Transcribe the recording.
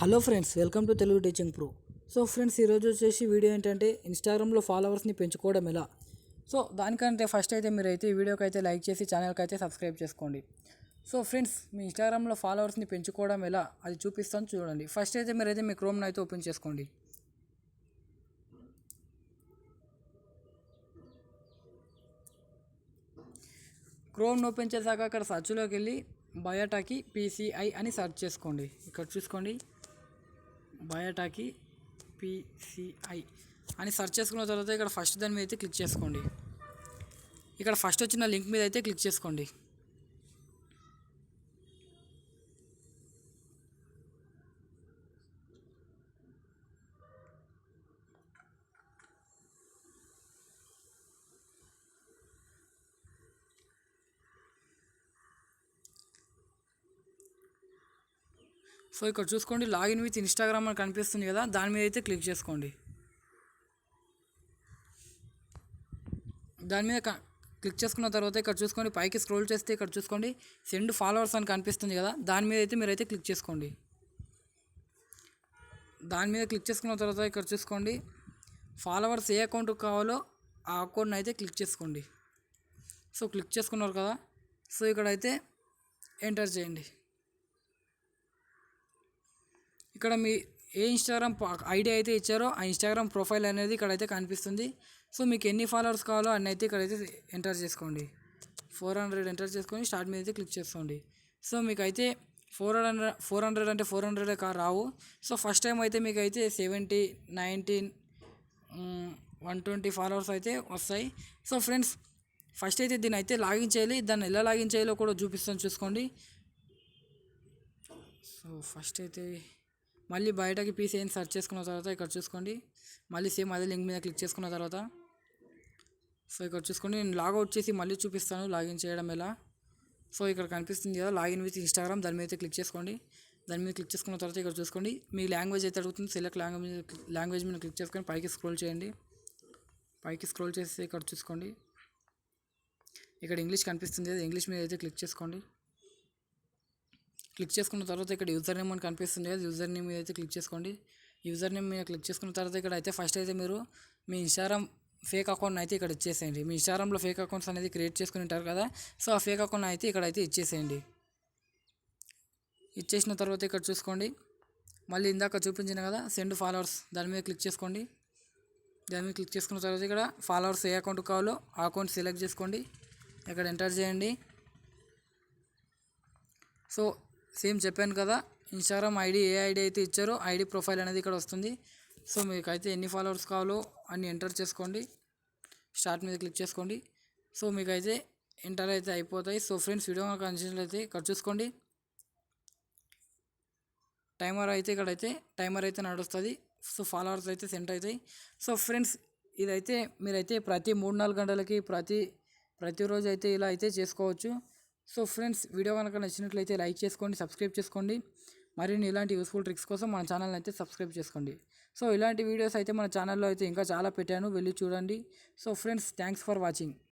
Hello friends welcome to Telugu teaching pro. So friends ఈరోజు వచ్చేసి video ఏంటంటే ఇన్స్టాగ్రామ్లో ఫాలోవర్స్ని పెంచుకోవడం ఎలా? సో దానికంటే ఫస్ట్ అయితే మీరు అయితే ఈ వీడియోకి అయితే లైక్ చేసి ఛానల్కి అయితే సబ్స్క్రైబ్ చేసుకోండి. సో ఫ్రెండ్స్ మీ ఇన్స్టాగ్రామ్లో ఫాలోవర్స్ని పెంచుకోవడం ఎలా? అది చూపిస్తాను చూడండి. ఫస్ట్ అయితే మీరైతే మీ క్రోమ్ని అయితే ఓపెన్ చేసుకోండి. క్రోమ్ని ఓపెన్ చేశాక అక్కడ సర్చ్లోకి వెళ్ళి బయోటాకి పీసీఐ అని సెర్చ్ చేసుకోండి. ఇక్కడ చూసుకోండి. బయోటాకి పీసీఐ అని సెర్చ్ చేసుకున్న తర్వాత ఇక్కడ ఫస్ట్ దాని మీద అయితే క్లిక్ చేసుకోండి. ఇక్కడ ఫస్ట్ వచ్చిన లింక్ మీద అయితే క్లిక్ చేసుకోండి. సో ఇక్కడ చూసుకోండి లాగిన్ విత్ ఇన్స్టాగ్రామ్ అని కనిపిస్తుంది కదా దాని మీద అయితే క్లిక్ చేసుకోండి. దాని మీద క్లిక్ చేసుకున్న తర్వాత ఇక్కడ చూసుకోండి పైకి స్క్రోల్ చేస్తే ఇక్కడ చూసుకోండి సెండ్ ఫాలోవర్స్ అని కనిపిస్తుంది కదా దాని మీద అయితే మీరైతే క్లిక్ చేసుకోండి. దాని మీద క్లిక్ చేసుకున్న తర్వాత ఇక్కడ చూసుకోండి ఫాలోవర్స్ ఏ అకౌంట్ కావాలో ఆ అకౌంట్ని అయితే క్లిక్ చేసుకోండి. సో క్లిక్ చేసుకున్నారు కదా సో ఇక్కడైతే ఎంటర్ చేయండి. ఇక్కడ మీ ఏ ఇన్స్టాగ్రామ్ ఐడి అయితే ఇచ్చారో ఆ ఇన్స్టాగ్రామ్ ప్రొఫైల్ అనేది ఇక్కడైతే కనిపిస్తుంది. సో మీకు ఎన్ని ఫాలోవర్స్ కావాలో అన్ని అయితే ఇక్కడైతే ఎంటర్ చేసుకోండి. ఫోర్ హండ్రెడ్ ఎంటర్ చేసుకొని స్టార్ట్ మీద అయితే క్లిక్ చేసుకోండి. సో మీకు అయితే ఫోర్ హండ్రెడ్ ఫోర్ హండ్రెడ్ అంటే ఫోర్ హండ్రెడ్ కా రావు. సో ఫస్ట్ టైం అయితే మీకు అయితే seventy nineteen one twenty followers అయితే వస్తాయి. సో ఫ్రెండ్స్ ఫస్ట్ అయితే దీన్ని అయితే లాగిన్ చేయాలి. దాన్ని ఎలా లాగిన్ చేయాలో కూడా చూపిస్తాను చూసుకోండి. సో ఫస్ట్ అయితే మళ్ళీ బయటకి పీస్ ఏం సెర్చ్ చేసుకున్న తర్వాత ఇక్కడ చూసుకోండి. మళ్ళీ సేమ్ అదే లింక్ మీద క్లిక్ చేసుకున్న తర్వాత. సో ఇక్కడ చూసుకోండి నేను లాగౌట్ చేసి మళ్ళీ చూపిస్తాను లాగిన్ చేయడం ఎలా. సో ఇక్కడ కనిపిస్తుంది కదా లాగిన్ విత్ ఇన్స్టాగ్రామ్ దాని మీద అయితే క్లిక్ చేసుకోండి. దాని మీద క్లిక్ చేసుకున్న తర్వాత ఇక్కడ చూసుకోండి. మీ లాంగ్వేజ్ అయితే అడుగుతుంది సెలెక్ట్ లాంగ్వేజ్ లాంగ్వేజ్ మీద క్లిక్ చేసుకొని పైకి స్క్రోల్ చేయండి. పైకి స్క్రోల్ చేసి ఇక్కడ చూసుకోండి. ఇక్కడ ఇంగ్లీష్ కనిపిస్తుంది కదా ఇంగ్లీష్ మీద అయితే క్లిక్ చేసుకోండి. క్లిక్ చేసుకున్న తర్వాత ఇక్కడ యూజర్ నేమ్ అని కనిపిస్తుంది. కదా యూజర్ నేమ్ మీద అయితే క్లిక్ చేసుకోండి. యూజర్ నేమ్ మీద క్లిక్ చేసుకున్న తర్వాత ఇక్కడ అయితే ఫస్ట్ అయితే మీరు మీ ఇన్స్టాగ్రామ్ ఫేక్ అకౌంట్ అయితే ఇక్కడ ఇచ్చేసేయండి. మీ ఇన్స్టాగ్రామ్లో ఫేక్ అకౌంట్స్ అనేది క్రియేట్ చేసుకుని ఉంటారు కదా సో ఆ ఫేక్ అకౌంట్ అయితే ఇక్కడ అయితే ఇచ్చేసేయండి. ఇచ్చేసిన తర్వాత ఇక్కడ చూసుకోండి. మళ్ళీ ఇందాక చూపించిన కదా సెండ్ ఫాలోవర్స్ దాని మీద క్లిక్ చేసుకోండి. దాని మీద క్లిక్ చేసుకున్న తర్వాత ఇక్కడ ఫాలోవర్స్ ఏ అకౌంట్ కావాలో ఆ అకౌంట్ సెలెక్ట్ చేసుకోండి. ఇక్కడ ఎంటర్ చేయండి. సో సేమ్ చెప్పాను కదా ఇన్స్టాగ్రామ్ ఐడి ఏ ఐడి అయితే ఇచ్చారో ఐడి ప్రొఫైల్ అనేది ఇక్కడ వస్తుంది. సో మీకు అయితే ఎన్ని ఫాలోవర్స్ కావాలో అన్ని ఎంటర్ చేసుకోండి. స్టార్ట్ మీద క్లిక్ చేసుకోండి. సో మీకైతే ఎంటర్ అయితే అయిపోతాయి. సో ఫ్రెండ్స్ వీడియో కనుక అయితే ఇక్కడ చూసుకోండి. టైమర్ అయితే ఇక్కడైతే టైమర్ అయితే నడుస్తుంది. సో ఫాలోవర్స్ అయితే సెంట్ అవుతాయి. సో ఫ్రెండ్స్ ఇదైతే మీరైతే ప్రతి మూడు నాలుగు గంటలకి ప్రతి ప్రతిరోజు అయితే ఇలా అయితే చేసుకోవచ్చు. సో ఫ్రెండ్స్ వీడియో కనుక నచ్చినట్లయితే లైక్ చేసుకోండి సబ్స్క్రైబ్ చేసుకోండి. మరిన్ని ఇలాంటి యూస్ఫుల్ ట్రిక్స్ కోసం మన ఛానల్ని అయితే సబ్స్క్రైబ్ చేసుకోండి. సో ఇలాంటి వీడియోస్ అయితే మన ఛానల్లో అయితే ఇంకా చాలా పెట్టాను. వెళ్ళి చూడండి. So friends thanks for watching.